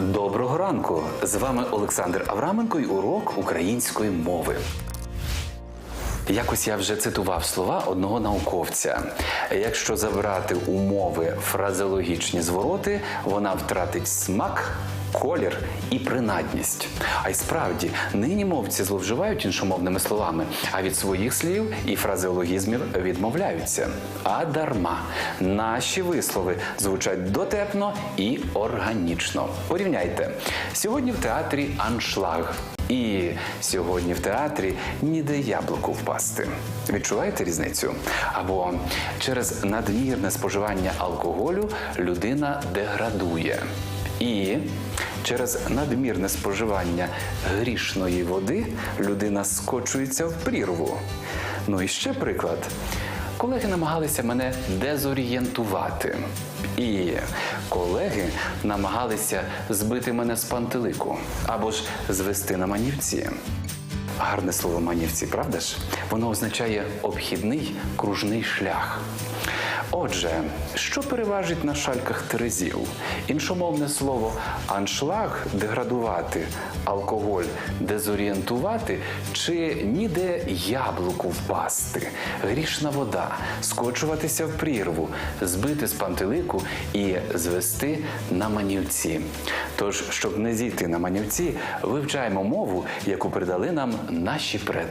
Доброго ранку! З вами Олександр Авраменко і урок української мови. Якось я вже цитував слова одного науковця. Якщо забрати умови мови фразеологічні звороти, вона втратить смак, колір і принадність. А й справді, нині мовці зловживають іншомовними словами, а від своїх слів і фразеологізмів відмовляються. А дарма наші вислови звучать дотепно і органічно. Порівняйте сьогодні в театрі аншлаг. І сьогодні в театрі ніде яблуку впасти. Відчуваєте різницю? Або через надмірне споживання алкоголю людина деградує. І через надмірне споживання грішної води людина скочується в прірву. Ну і ще приклад. Колеги намагалися мене дезорієнтувати. І колеги намагалися збити мене з пантелику або ж звести на манівці. Гарне слово манівці, правда ж? Воно означає обхідний кружний шлях. Отже, що переважить на шальках терезів? Іншомовне слово аншлаг деградувати, алкоголь дезорієнтувати чи ніде яблуку впасти, грішна вода, скочуватися в прірву, збити з пантелику і звести на манівці. Тож, щоб не зійти на манівці, вивчаємо мову, яку передали нам наші предки.